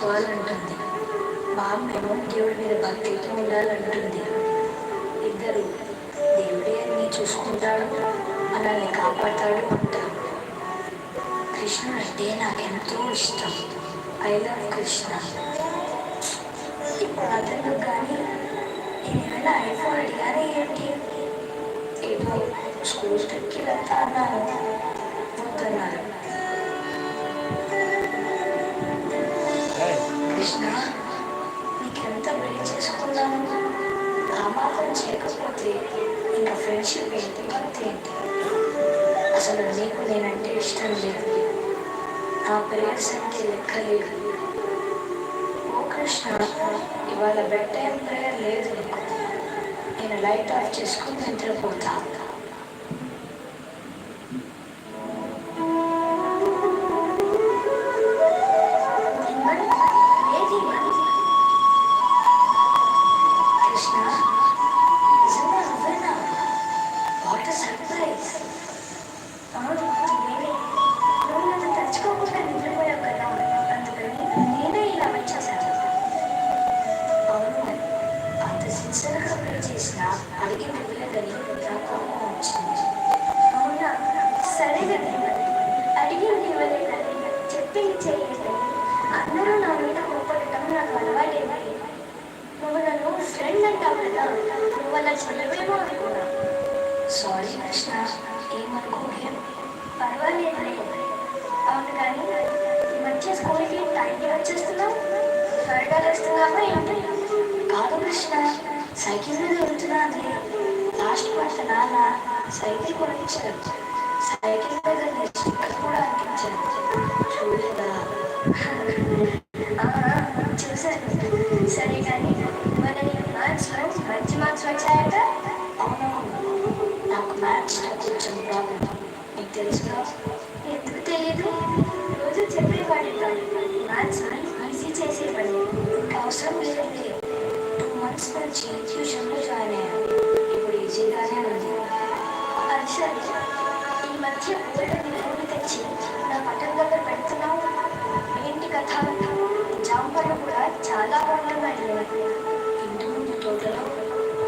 చేసుకోవాలంటుంది. మా దేవుడి మీద భక్తితో ఉండాలంటుంది. ఇద్దరు దేవుడే అన్ని చూసుకుంటాడు మనల్ని కాపాడతాడు అంటారు కృష్ణ అంటే నాకు ఎంతో ఇష్టం. I love Krishna. ఇప్పుడు అతను కానీ నేను ఏమైనా ఐఫోన్ అడిగానే ఏంటి? ఏదో స్కూల్ ట్రిప్కి వెళ్తా అన్నాను. పోతున్నారు కృష్ణ నీకెంత పెళ్ళి చేసుకున్నాను ఆ మాత్రం చేయకపోతే ఇంకా ఫ్రెండ్షిప్ ఏంటి? భక్తి ఏంటి? అసలు నీకు నేనంటే ఇష్టం లేదు. నా ప్రేయర్స్ అంటే లెక్క లేదు. ఓ కృష్ణ ఇవాళ బెడ్ టైం ప్రేయర్ లేదు నీకు. నేను లైట్ ఆఫ్ చేసుకుని నిద్రపోతాను పర్వాలేదు అవును కానీ ఈ మధ్య స్కూల్కి టైంకి వచ్చేస్తున్నావు త్వరగా వస్తున్నావా ఏంటి కాదు కృష్ణ సైకిల్ మీద వెళ్తున్నాను లాస్ట్ మంత్ నాన్న సైకిల్ కొనిచ్చారు సైకిల్ మీద నేను స్టిక్కర్ కూడా అంటించాను చూడలేదా అవసరం లేదండి టూ మంత్స్ నుంచి ట్యూషన్లో జాయిన్ అయ్యాను ఇప్పుడు ఈజీగానే ఉంది అది సరే ఈ మధ్య పూలని పూలు తెచ్చి నా పట్టణ దగ్గర పెడుతున్నావు ఏంటి కథ జాంపలు కూడా చాలా బాగున్నాయి ఇంటి ముందు తోటలో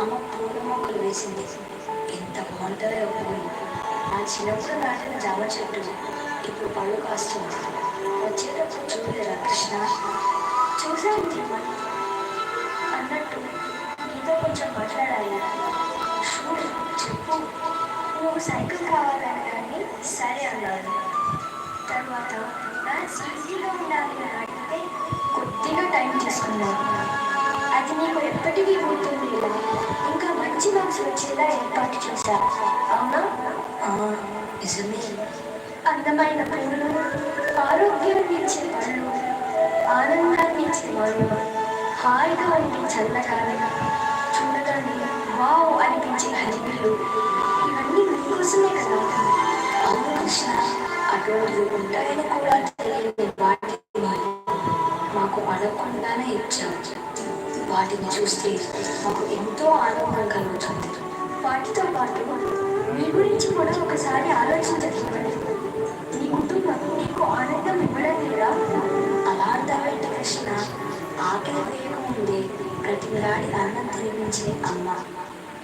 అమ్మ పూల మొక్కలు వేసింది ఎంత బాగుంటుందో పూలు నా చిన్నప్పుడు నాటిన జామ చెట్టు ఇప్పుడు పళ్ళు కాస్తుంది. వచ్చేటప్పుడు చూడలేరా కృష్ణ? చూసాను అన్నట్టు నీతో కొంచెం మాట్లాడాలి. చూడు చెప్పు. నువ్వు సైకిల్ కావాలనగానే సరే అన్నాను తర్వాత మ్యాథ్స్ ఈజీగా ఉండాలి అని అడిగితే కొద్దిగా టైం తీసుకున్నాను అది నీకు ఎప్పటికీ గుర్తుంది. ఇంకా మంచి మార్క్స్ వచ్చేలా ఏర్పాటు చేశా అవునా? నిజమే. అందమైన పూలు ఆరోగ్యాన్ని ఇచ్చే పళ్ళు ఆనందాన్ని ఇచ్చే వాళ్ళు హాయిగా అనిపించే చల్లగాలి చూడగానే వావ్ అనిపించే హరివిల్లు ఇవన్నీ మీకోసమే కదా. అవును కృష్ణ అటువంటి ఉంటాయని కూడా తెలియని వాటిని మాకు అడగకుండానే ఇచ్చాము వాటిని చూస్తే మాకు ఎంతో ఆనందం కలుగుతుంది. వాటితో పాటు మీ గురించి కూడా ఒకసారి ఆలోచన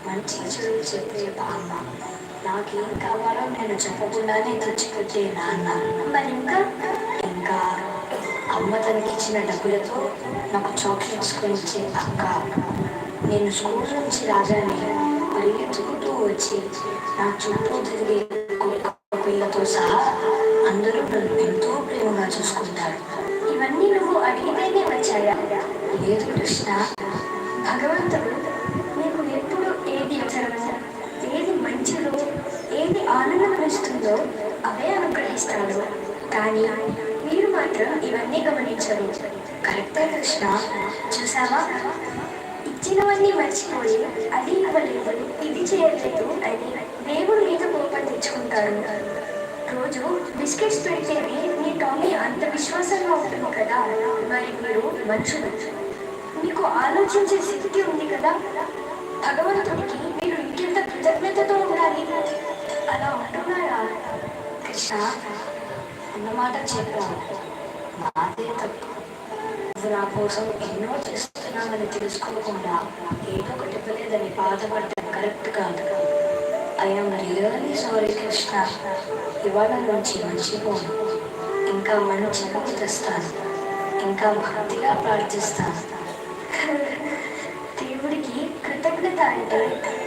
మంచి చెడు చెప్పే బామ్మ నాకేం కావాలో నేను చెప్పకుండానే తెచ్చిపెట్టే నాన్న. మరి ఇంకా? ఇంకా అమ్మ తనకిచ్చిన డబ్బులతో నాకు చాక్లెట్స్ కొనిచ్చే అక్క. నేను స్కూల్ నుంచి రాగానే పరిగెత్తుకుంటూ వచ్చి నా చుట్టూ తిరిగే పిల్లతో సహా అందరూ నన్ను ఎంతో ప్రేమగా చూసుకుంటారు. ఇవన్నీ నువ్వు అడిగితేనే వచ్చాయా? లేదు కృష్ణ. భగవంతుడు కానీ మీరు మాత్రం ఇవన్నీ గమనించరు. కరెక్టే కృష్ణ. చూసావా? ఇచ్చినవన్నీ మర్చిపోయి అది ఇవ్వలేదు ఇది చేయలేదు అని దేవుడు మీద కోపం తెచ్చుకుంటారు రోజు బిస్కెట్స్ పెడితేనే మీ టామీ అంత విశ్వాసంగా ఉంటుంది కదా? మరి మీరు మనుషులు మీకు ఆలోచించే శక్తి ఉంది కదా? భగవంతుడికి మీరు ఇంకెంత కృతజ్ఞతతో ఉండాలి? అలా ఉంటున్నారా? కృష్ణ అన్నమాట చెప్పాను నాదే తప్పు. నా కోసం ఎన్నో చేస్తున్నామని తెలుసుకోకుండా ఏదో ఒకటి ఇవ్వలేదని బాధపడటం కరెక్ట్ కాదు. ఐఎమ్ రియల్లీ సారీ కృష్ణ ఇవాళ నుంచి మర్చిపోను. ఇంకా మంచిగా తెస్తాను. ఇంకా భక్తిగా ప్రార్థిస్తాను. దేవుడికి కృతజ్ఞత అంటే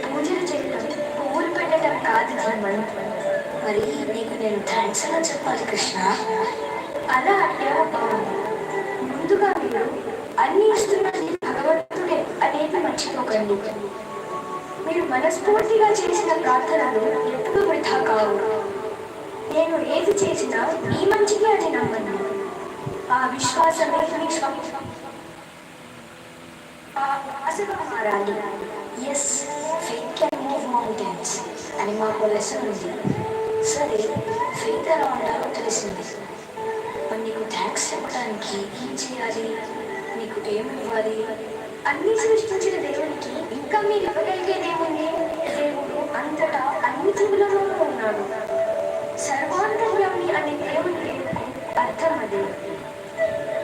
పూజలు చేయడం పువ్వులు పెట్టడం కాదు మనం. మరి నీకు నేను థ్యాంక్స్ ఎలా చెప్పాలి కృష్ణ. అలా అంటే ముందుగా మీరు అన్ని ఇస్తున్నది భగవంతుడే అనేది మర్చిపోకండి. మీరు మనస్ఫూర్తిగా చేసిన ప్రార్థనలు ఎప్పుడూ వృధా కావు. నేను ఏది చేసినా మీ మంచిగా అని నమ్మను. ఆ విశ్వాసమే మీ స్వ- ఆ ఆశగా మారాలి. As faith can move mountains అని మాకు లెసన్ ఉంది. సరే ఫెయిత్ ఎలా తెలిసింది మరి నీకు థ్యాంక్స్ చెప్పడానికి ఏం చేయాలి? నీకు ఏమి ఇవ్వాలి? అన్ని సృష్టించిన దేవునికి ఇంకా మీరు ఇవ్వగలిగేదేముంది దేవుడు అంతటా అన్ని జీవులలోనూ ఉన్నాడు. సర్వాంతర్యామి అనే దేవుని పేరుకు అర్థం అదే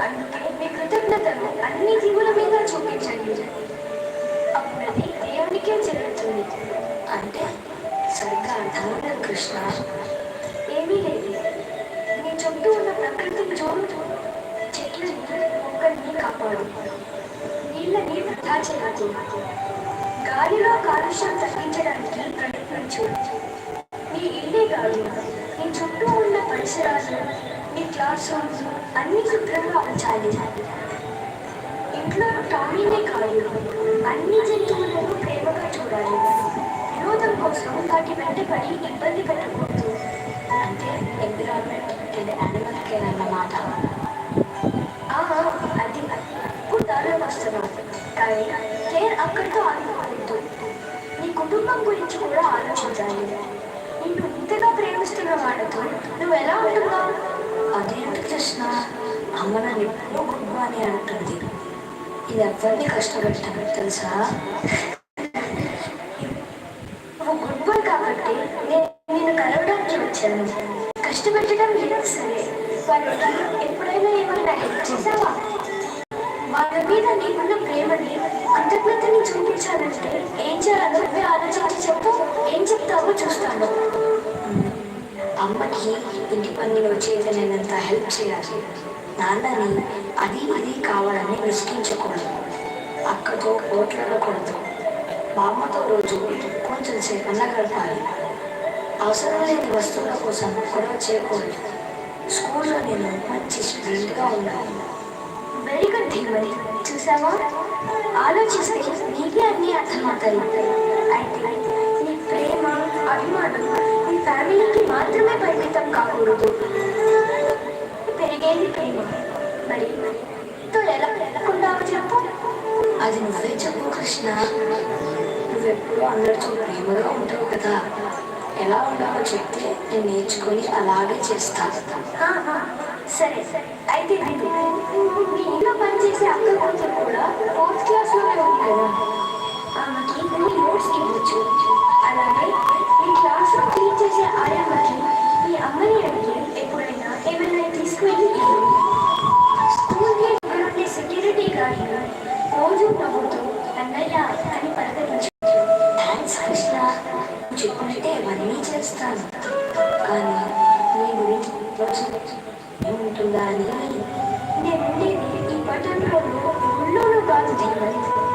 అందుకే మీ కృతజ్ఞతను అన్ని జీవుల మీద చూపించండి. అప్పుడు అది దేవునికే జరుగుతుంది అంటే సరిగ్గా అర్థమైన కృష్ణ. ఏమీ లేదు. నీ చుట్టూ ఉన్న ప్రకృతిని చూడు చెట్లని మొక్కల్ని కాపాడు. నీళ్ళని వృధా చేయదు గాలిలో కాలుష్యం తగ్గించడానికి ప్రయత్నించు. నీ ఇల్లే కాదు నీ చుట్టూ ఉన్న పరిసరాలు నీ క్లాస్ రూమ్స్ అన్ని శుభ్రంగా ఉంచాలి. ఇంట్లో టామీనే కాదు. అన్ని జంతువులను ప్రేమగా చూడాలి. కోసం వాటి వెంట పడి ఇబ్బంది పెట్టకూడదు అంటే ఎన్విరాన్మెంట్ అండ్ యానిమల్ కేర్ అన్నమాట అది ఇప్పుడు దారిలోకి వస్తున్నాం కానీ కేర్ అక్కడితో ఆగిపోవద్దు నీ కుటుంబం గురించి కూడా ఆలోచించాలి నిన్ను ఇంతగా ప్రేమిస్తున్న వాళ్ళతో నువ్వు ఎలా ఉంటున్నావు? అదేంటి కృష్ణ అమ్మ నన్ను ఎప్పుడూ గుడ్డు అని అంటుంది ఇది ఎవరిని కష్టపెట్టాను తెలుసా నువ్వు గుడ్ బాయ్ కాబట్టి నేను నిన్ను వచ్చాను కష్టపెట్టడం లేదు సరే వాళ్ళకి ఎప్పుడైనా ఏమైనా హెల్ప్ చేసావా వాళ్ళ మీద నీకున్న ప్రేమని కృతజ్ఞతని చూపించాలంటే ఏం చేయాలో నువ్వే ఆలోచించి చెప్పు ఏం చెప్తావో చూస్తాను అమ్మకి ఇంటి పనిలో చేతనైనంత హెల్ప్ చేయాలి నాన్నని అది ఇది కావాలని విసిగించకూడదు అక్కతో పోట్లాడకూడదు బామ్మతో రోజు కొంచెం సేపన్నా గడపాలి అవసరం లేని వస్తువుల కోసం గొడవ చేయకూడదు స్కూల్లో నేను మంచి స్టూడెంట్గా ఉన్నాను వెరీ గుడ్ ధీమని చూసావా? ఆలోచిస్తే నీకే అన్నీ అర్థమవుతాయి. అయితే నీ ప్రేమ అభిమానం నీ ఫ్యామిలీకి మాత్రమే పరిమితం కాకూడదు. పెరిగేది ప్రేమ. మరి తో ఎలా పెరగకుండావో చెప్పు. అది నువ్వే చెప్పు కృష్ణ. నువ్వెప్పుడూ అందరితో ప్రేమగా ఉంటావు కదా. ఎలా ఉండాలో చెప్తే నేను నేర్చుకొని అలాగే చేస్తాను. సరే సరే. అయితే మీ ఇంట్లో పనిచేసే అక్క కూతురు కూడా ఫోర్త్ క్లాస్లోనే ఉంది కదా. ఆమెకి నోట్స్ ఇవ్వచ్చు. అలాగే మీ క్లాస్లో ఊళ్ళోనూ కాదు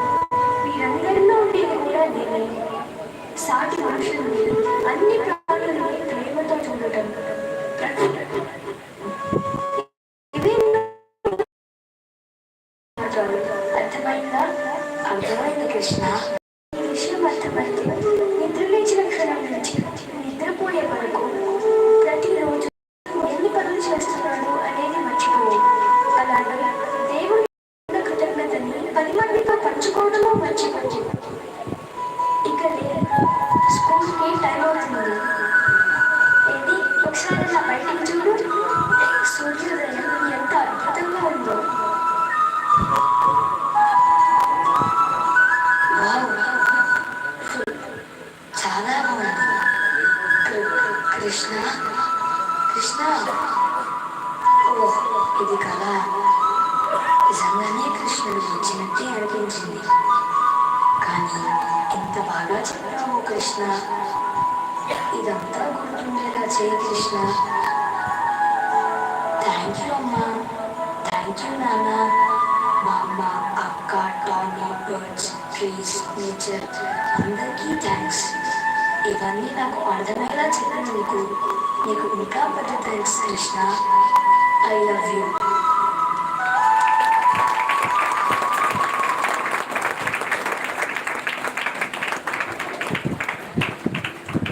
మీరందరిలో ఉండేది కూడా దేవన్ సాటి మనుషుల్ని అన్ని ప్రాణుల్ని ప్రేమతో చూడటం. ఇవే అర్థమైందా? అర్థమైంది కృష్ణ. ఒకసారి బయటికి చూడు సూర్యోదయం ఎంత అద్భుతంగా ఉందో. చాలా బాగుంది. కృష్ణ కృష్ణ. ఓహ్ ఇది కళ. నిజంగానే కృష్ణుడు వచ్చినట్టే అనిపించింది. కానీ ఎంత బాగా చెప్పావు కృష్ణ. ఇదంతా గుర్తుండేలా చేయి కృష్ణ థ్యాంక్ యూ అమ్మా. థ్యాంక్ యూ నాన్న. మా అమ్మ అక్క టామీ బర్డ్స్ ట్రీస్ నేచర్ అందరికీ థ్యాంక్స్ ఇవన్నీ నాకు అర్థమయ్యేలా చెప్పినందుకు నీకు. ఇంకా పెద్ద thanks Krishna. I love you